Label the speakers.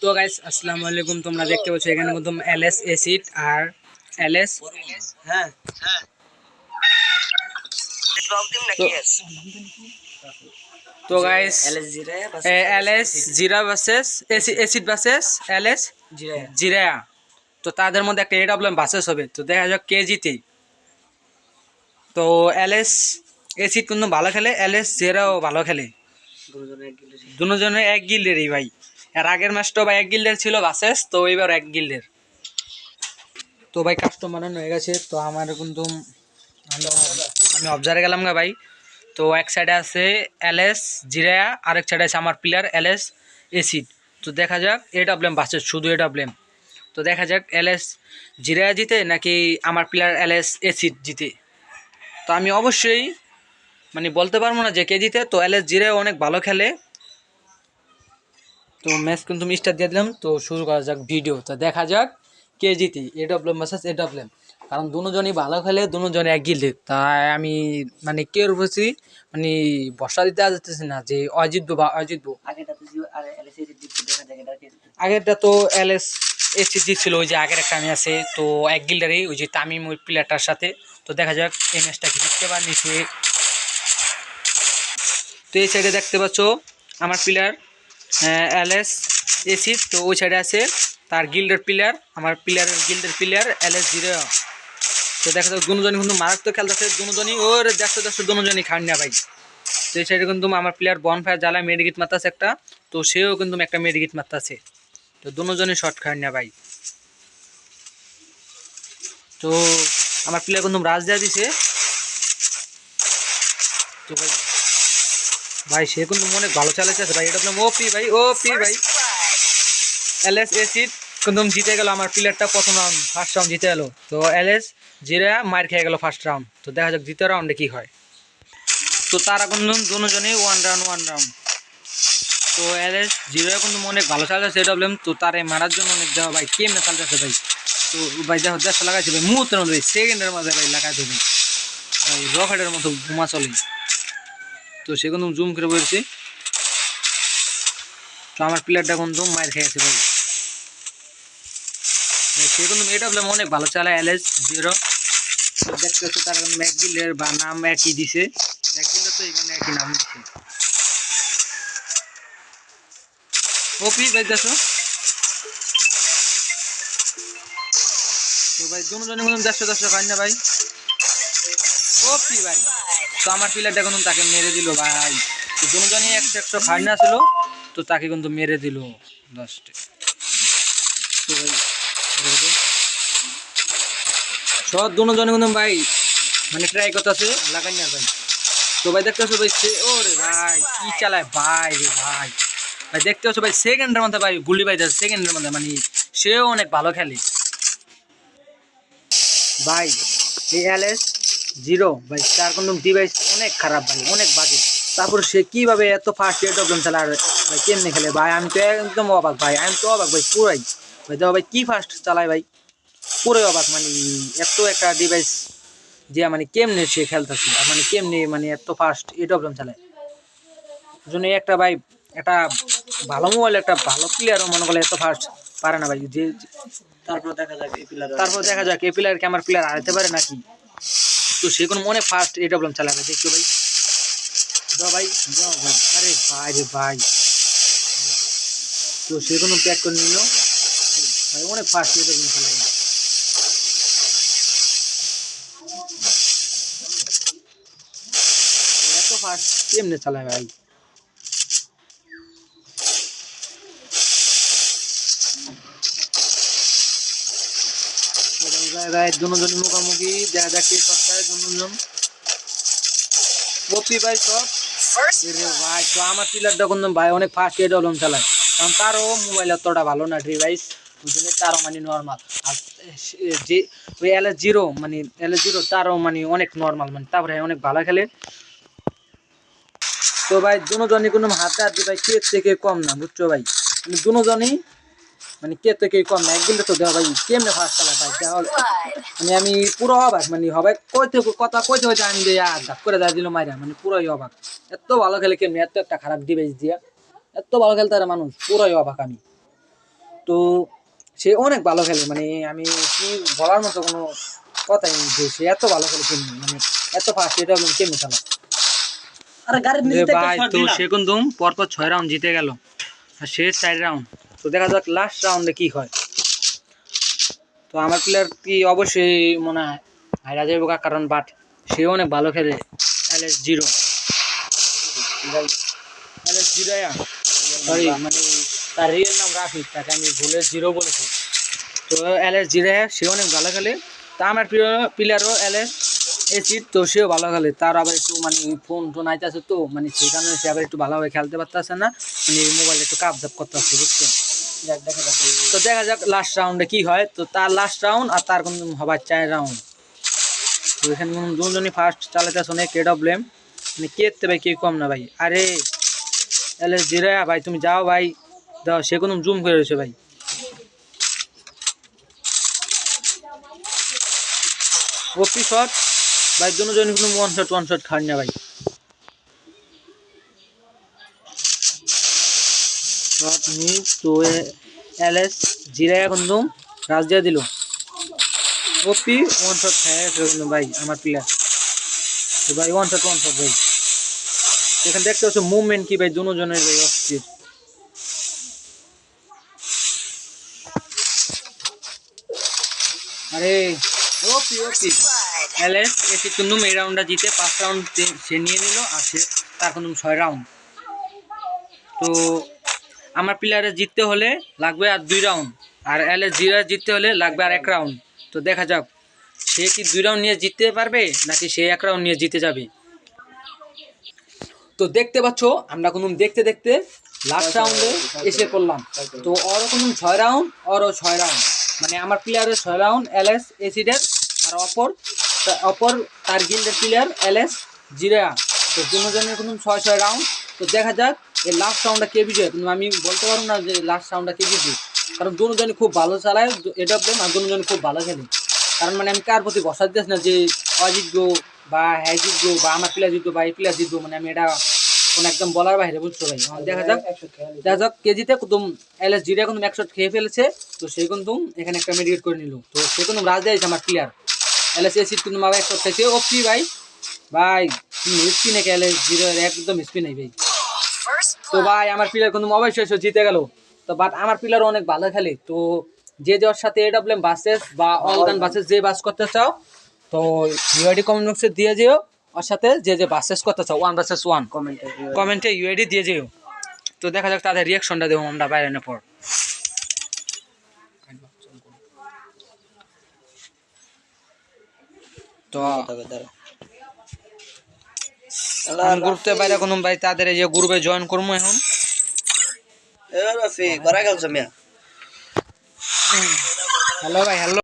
Speaker 1: তো গাইস আসসালামু আলাইকুম। তোমরা দেখতে পাচ্ছ এখানে কিন্তু এলএস এসিড আর এলএস
Speaker 2: হ্যাঁ।
Speaker 1: তো guys
Speaker 2: LS zero
Speaker 1: versus acid versus LS
Speaker 2: zero.
Speaker 1: Zero. তো তাদের মধ্যে একটা প্রবলেম ভার্সেস হবে। তো দেখা যাক কে জিতে। তো এলএস এসিড কিন্তু ভালো খেলে এলএস জিরাও ভালো খেলে।
Speaker 2: দুজনে এক গিলে
Speaker 1: দুজনের এক গিল্ডেরই ভাই। এর আগের ম্যাচটাও ভাই এক গিল্ডের ছিল ভার্সেস তো এবার এক গিল্ডের তো ভাই কাস্টম বানানো হয়ে গেছে, তো আমার কিন্তু আমি অবজারে গেলাম গা ভাই। তো এক সাইডে আছে এলএস জিরায়া আরেক সাইডে আছে আমার প্লেয়ার এলএস এসিড তো দেখা যাক এ ডাবলেম ভার্সেস শুধু এ ডাবলেম তো দেখা যাক এলএস জিরায়া জিতে নাকি আমার প্লেয়ার এলএস এসিড জিতে। তো আমি অবশ্যই মানে বলতে পারব না যে কে জিতে, তো এলএস জিরে অনেক ভালো খেলে। তো ম্যাচ কিন্তু আমি স্টার্ট দিয়ে দিলাম। তো শুরু করা যাক ভিডিও তো দেখা যাক কে জিতি। এ ডব্লিউএম ভার্সেস এ ডব্লিউএম কারণ দুজনই ভালো খেলে দুজনে এক গিলে তাই আমি মানে কে উপরছি মানে বর্ষা দিতে আসতেছি না যে অজিতবো বা অজিতবো আগেরটা তো এল এস এসি জিতছিল ওই যে আগের একটা আমি আছে। তো এক গিল্ডারই ওই যে তামিম ওই প্লেয়ারটার সাথে। তো দেখা যাক এই ম্যাচটা কি জিততে পারনি সে তো এই সাইডে দেখতে পাচ্ছ আমার প্লেয়ার এল এস এসি তো ওই সাইডে আছে তার গিল্ডের প্লেয়ার আমার প্লেয়ারের গিল্ডের প্লেয়ার এল এস জিরো তো দেখা যাক দুজনই কিন্তু মারাত্মক খেলতেছে দুজনই ওর দেড়শো দেড়শো দুজনই খান ভাই। তো এই সাইডে কিন্তু আমার প্লেয়ার বন ফায়ার জ্বালায় মেডিকিট মারতেছে একটা, তো সেও কিন্তু একটা মেডিকিট মারতেছে। তো দুজনই শর্ট খায় না ভাই। তো আমার প্লেয়ার কিন্তু রাজ দেওয়া দিছে। তো ভাই ভাই, সে কিন্তু অনেক ভালো চালাচ্ছে ভাই। এটা ওপি ভাই ওপি ভাই। এলএস এসিড কিন্তু জিতে গেল আমার প্লেয়ারটা প্রথম রাউন্ড ফার্স্ট রাউন্ড জিতে গেল। তো এলএস জিরা মার খেয়ে গেল ফার্স্ট রাউন্ড তো দেখা যাক দ্বিতীয় রাউন্ডে কি হয়। তো তারা কিন্তু দুজনেই ওয়ান রাউন্ড ওয়ান রাউন্ড তো এলএস জিরো কিন্তু অনেক ভালো চালাচ্ছে প্রবলেম তো তারে মারার জন্য অনেক দেওয়া ভাই, কেমনে চালতেছে ভাই? তো ভাই দেখো দেড়শো লাগাইছে ভাই, মুহূর্তের মধ্যে ভাই সেকেন্ডের মাঝে ভাই লাগাই ভাই। রকেটের মতো ঘুমা চলে। তো সে কিন্তু জুম করে বলছি তো আমার প্লেয়ারটা কিন্তু মায়ের খেয়েছে ভাই। ভাই, সে কিন্তু এটা প্রবলেম অনেক ভালো চালায় এলএস জিরো দেখতে পাচ্ছ তার কিন্তু এক গিলের বা নাম একই দিছে। এক গিলের তো এখানে একই নাম দিছে। ওপি ভাই দেখো। তো ভাই দুজনের মতন দেড়শো দেড়শো খাই না ভাই ওপি ভাই। তো আমার প্লেয়ারটা কিন্তু তাকে মেরে দিল ভাই। তো দুজনই একশো একশো খাই না ছিল, তো তাকে কিন্তু মেরে দিল। লাস্টে তো। সব দুজনে কিন্তু ভাই মানে ট্রাই করতেছে, লাগাই না ভাই। তো ভাই দেখতে পাচ্ছ ভাই, সে ওরে ভাই, কি চালায় ভাই রে ভাই। ভাই দেখতে পাচ্ছ ভাই সেকেন্ডের মধ্যে ভাই গুলি ভাই সেকেন্ডের মধ্যে মানে সেও অনেক ভালো খেলে। ভাই, এই এলএস জিরো ভাই তার কোনো ডিভাইস অনেক খারাপ ভাই অনেক বাজে। তারপর সে কীভাবে এত এ প্রবলেম চালা আর ভাই কেমনে খেলে? ভাই আমি তো একদম অবাক ভাই আমি তো অবাক ভাই পুরাই। ভাই দেখো ভাই কি ফাস্ট চালায় ভাই? পুরোই অবাক মানে এত একটা ডিভাইস যে মানে কেমনে সে খেলতেছে মানে কেমনে মানে এত ফাস্ট এ প্রবলেম চালায় জন্য একটা ভাই একটা ভালো মোবাইল একটা ভালো প্লেয়ারও মনে করলে এত ফার্স্ট পারে না ভাই। যে
Speaker 2: তারপর দেখা যাক এই পিলার
Speaker 1: তারপর দেখা যাক এই প্লেয়ারকে আমার প্লেয়ার হারাতে পারে নাকি? তো সেরকম মনে ফার্স্ট এটা বললাম চালাবে, দেখছ ভাই? দাও ভাই দাও ভাই। আরে ভাই রে ভাই। তো সেরকম প্যাক করে নিল। ভাই অনেক ফার্স্ট এটা কিন্তু চালাবে। এত ফার্স্ট কেমনে চালাবে ভাই? ভাই দুজন মুখোমুখি দেখা যাক কে সস্তায় দুজন কপি ভাই সব ভাই তো আমার পিলারটা কিন্তু ভাই অনেক ফাস্ট এ ডলম চালায়। কারণ তারও মোবাইল অতটা ভালো না ডিভাইস বুঝলি তারও মানে নর্মাল আর যে ওই এল জিরো মানে এল জিরো তারও মানে অনেক নর্মাল মানে তারপরে অনেক ভালো খেলে। তো ভাই দুজনই কোনো হাতে হাতে ভাই কে থেকে কম না বুঝছ ভাই? মানে দুজনই মানে কে থেকে কম না একদিন তো দেওয়া ভাই কেমনে ফার্স্ট চালায় ভাই? দেওয়া মানে আমি পুরো অবাক মানে হবে কইতে কথা কইতে হইতে আমি দিয়ে আর ধাপ করে দেওয়া দিল মাইরা মানে পুরোই অবাক। এত ভালো খেলে কেমনি এত একটা খারাপ ডিভাইস দিয়া। এত ভালো খেলতে পারে মানুষ পুরোই অবাক আমি। তো সে অনেক ভালো খেলে মানে আমি কি বলার মতো কোনো কথাই নেই যে সে এত ভালো খেলে কেমনি মানে এত ফার্স্ট এটা আমি কেমনি খেলা।
Speaker 2: আরে গাড়ির নিচে
Speaker 1: ভাই তো
Speaker 2: দিলাম।
Speaker 1: সে কিন্তু পরপর ছয় রাউন্ড জিতে গেল। আর শেষ চার রাউন্ড তো দেখা যাক লাস্ট রাউন্ডে কি হয়। তো আমার প্লেয়ার কি অবশ্যই মনে হয় হাইরা যাবে কারণ বাট সেও অনেক ভালো খেলে। L S zero L S zero sorry মানে তার রিয়েল নাম রাফিক তাকে আমি ভুলে জিরো বলেছি। তো এল এস জিরো সে অনেক ভালো খেলে। তা আমার প্রিয় প্লেয়ারও এল এস এসিড তো সেও ভালো খেলে। তার আবার একটু মানে ফোন টোন আইতেছে তো মানে সেই কারণে সে আবার একটু ভালোভাবে খেলতে পারতেছে না। মানে মোবাইলে একটু কাপ জাপ করতে আসছে বুঝছেন? তো দেখা যাক লাস্ট রাউন্ডে কি হয়। তো তার লাস্ট রাউন্ড আর তার কোনো হবার চার রাউন্ড তো এখানে দুজনই ফার্স্ট চালাতে আসো কে প্রবলেম মানে কে ভাই, কে কম না ভাই? আরে এলে জিরা, ভাই, তুমি যাও ভাই। দাও, সে কোনো জুম করে রয়েছে ভাই। ওপি শট ভাই দুজন কোনো ওয়ান শট ওয়ান শট খান না ভাই। শট মিস তো এল এস জিরা এখন দুম রাজ দিয়ে দিল ওপি ওয়ান শট কিন্তু ভাই, আমার প্লেয়ার তো ভাই ওয়ান শট ওয়ান শট ভাই। এখানে দেখতে পাচ্ছ মুভমেন্ট কি ভাই, দুজনের ভাই, অস্থির। আরে ওপি ওপি এল এস কিন্তু এই রাউন্ডটা জিতে পাঁচ রাউন্ড সে নিয়ে নিল, আর সে তার কিন্তু ছয় রাউন্ড তো আমার প্লেয়ারে জিততে হলে লাগবে আর দুই রাউন্ড আর এল জিরো জিততে হলে লাগবে আর এক রাউন্ড তো দেখা যাক, সে কি দুই রাউন্ড নিয়ে জিততে পারবে, নাকি সে এক রাউন্ড নিয়ে জিতে যাবে? তো দেখতে পাচ্ছ, আমরা কোনো দেখতে দেখতে লাস্ট রাউন্ডে এসে পড়লাম। তো ওরও কোনো ছয় রাউন্ড ওরও ছয় রাউন্ড মানে আমার প্লেয়ারের ছয় রাউন্ড এল এস এসিডের আর অপর অপর তার গিল্ডের প্লেয়ার এল এস জিরা তো দুজনের কোনো ছয় ছয় রাউন্ড তো দেখা যাক এই লাস্ট সাউন্ডটা কে বিজয়? কিন্তু আমি বলতে পারব না যে লাস্ট সাউন্ডটা কে বিজয় কারণ দুজনই খুব ভালো চালায় এটা প্লেম আর দুজনই খুব ভালো খেলে। কারণ মানে আমি কার প্রতি বসা দিতেছি না যে অজিত জিতবো বা হ্যাঁ জিতবো বা আমার প্লেয়ার জিতবো বা এই প্লেয়ার জিতবো মানে আমি এটা কোনো একদম বলার বাইরে বুঝছ ভাই আমার দেখা যাক। দেখা যাক কেজিতে কুতুম এল এস জিরা কিন্তু একশো খেয়ে ফেলেছে। তো সে কিন্তু এখানে একটা মেডিকেট করে নিল। তো সে কিন্তু রাজ দিয়েছে আমার প্লেয়ার এল এস এসি কিন্তু মাবা একশো খেয়েছে। ওপি ভাই। ভাই স্পিন এল এস জিরো একদম স্পিন নেই ভাই। তো ভাই আমার প্লেয়ার কিন্তু অবশ্যই এসে জিতে গেল। তো বাট আমার প্লেয়ার অনেক ভালো খেলে। তো যে যার সাথে এ ডাব্লিউ বাসেস বা অলগান বাসেস যে বাস করতে চাও তো ইউআইডি কমেন্ট বক্সে দিয়ে যেও। ওর সাথে যে যে বাসেস করতে চাও ওয়ান বাসেস ওয়ান
Speaker 2: কমেন্টে
Speaker 1: কমেন্টে ইউআইডি দিয়ে যেও। তো দেখা যাক তাদের রিয়াকশনটা দেবো আমরা বাইরে না পর তো গ্রুপতে বাইরে কোনো ভাই তাদের এই যে গ্রুপে জয়েন করব এখন। হ্যালো ভাই হ্যালো